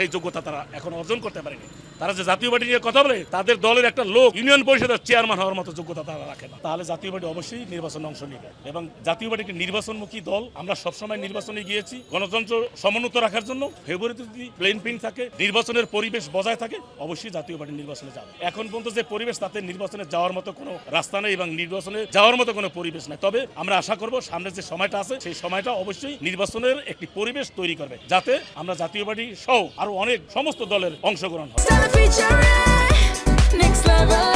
সেই যোগ্যতা তারা এখন অর্জন করতে পারেনি। তারা যে জাতীয় পার্টি নিয়ে কথা বলে, তাদের দলের একটা লোক ইউনিয়ন পরিষদের চেয়ারম্যান হওয়ার মতো যোগ্যতা তারা রাখে না। তাহলে জাতীয় পার্টি অবশ্যই নির্বাচনে অংশ নেবে। এবং জাতীয় পার্টি একটি নির্বাচনমুখী দল, আমরা সবসময় নির্বাচনে গিয়েছি, গণতন্ত্র সমুন্নত রাখার জন্য, ফেব্রুয়ারিতে যদি প্লেন পিন থাকে, নির্বাচনের পরিবেশ বজায় থাকে, অবশ্যই জাতীয় পার্টি নির্বাচনে যাবে। এখন পর্যন্ত যে পরিবেশ, তাতে নির্বাচনে যাওয়ার মতো কোনো রাস্তা নেই এবং নির্বাচনে যাওয়ার মতো কোনো পরিবেশ নেই। তবে আমরা আশা করব, সামনে যে সময়টা আছে, সেই সময়টা অবশ্যই নির্বাচনের একটি পরিবেশ তৈরি করবে, যাতে আমরা জাতীয় পার্টি সহ আরও অনেক সমস্ত দলের অংশগ্রহণ হয় Featuring next level.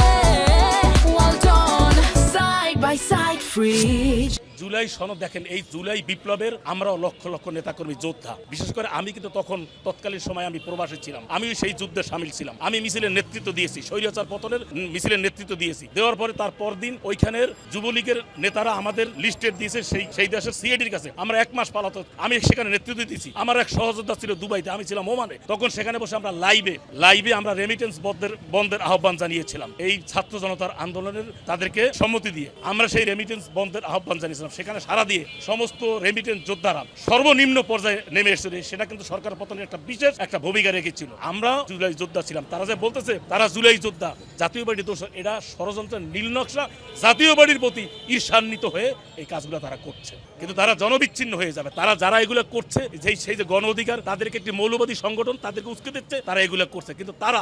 Side by side, free. July সনদ দেখেন, এই জুলাই বিপ্লবের আমরাও লক্ষ লক্ষ নেতাকর্মী, যোদ্ধা। বিশেষ করে আমি কিন্তু তখন তৎকালীন সময় আমি প্রবাসী ছিলাম। আমিও সেই যুদ্ধে সামিল ছিলাম। আমি মিছিলের নেতৃত্ব দিয়েছি স্বৈরাচার পতনের মিছিলের নেতৃত্ব দিয়েছি। দেওয়ার পরে তার পরদিন ওইখানের যুবলীগের নেতারা আমাদের লিস্টেড দিয়েছে সেই সেই দেশের সিএডির কাছে। আমরা এক মাস পালাতো, আমি সেখানে নেতৃত্ব দিয়েছি আমার এক সহযোদ্ধা ছিল দুবাইতে, আমি ছিলাম ওমানে। তখন সেখানে বসে আমরা লাইভে লাইভে আমরা রেমিটেন্স বন্ধের বন্ধের আহ্বান জানিয়েছিলাম। এই ছাত্র জনতার আন্দোলনের তাদেরকে সম্মতি দিয়ে আমরা সেই রেমিটেন্স বন্ধের আহ্বান জানিয়েছিলাম। সেখানে সারা দিয়ে সমস্ত রেমিটেন্স যোদ্ধারা সর্বনিম্ন পর্যায়ে নেমে এসেছিল। সেটা কিন্তু সরকার পতনের একটা বিশেষ একটা ভূমিকা রেখেছিল। আমরা জুলাই যোদ্ধা ছিলাম। তারা যে বলতেছে, তারা জুলাই যোদ্ধা, জাতীয় বাড়ি দোষ এটা ষড়যন্ত্রের নীল নকশা, জাতীয় বাড়ির প্রতি ঈর্ষান্বিত হয়ে এই কাজগুলো তারা করছে। কিন্তু তারা জনবিচ্ছিন্ন হয়ে যাবে। তারা যারা এগুলো করছে, যেই, সেই যে গণ অধিকার, তাদেরকে একটি মৌলবাদী সংগঠন তাদেরকে উস্কে দিচ্ছে, তারা এগুলো করছে। কিন্তু তারা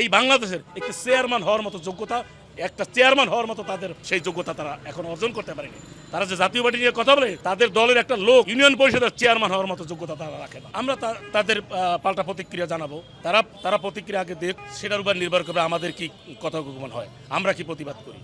এই বাংলাদেশের একটি চেয়ারম্যান হওয়ার মতো যোগ্যতা একটা চেয়ারম্যান হওয়ার মতো তাদের সেই যোগ্যতা তারা এখন অর্জন করতে পারেনি। তারা যে জাতীয় পার্টি নিয়ে কথা বলে, তাদের দলের একটা লোক ইউনিয়ন পরিষদের চেয়ারম্যান হওয়ার মতো যোগ্যতা তারা রাখে না। আমরা তাদের পাল্টা প্রতিক্রিয়া জানাব। তারা তারা প্রতিক্রিয়া আগে দেখ, সেটার উপর নির্ভর করবে আমাদের কি কথা হয়, আমরা কি প্রতিবাদ করি।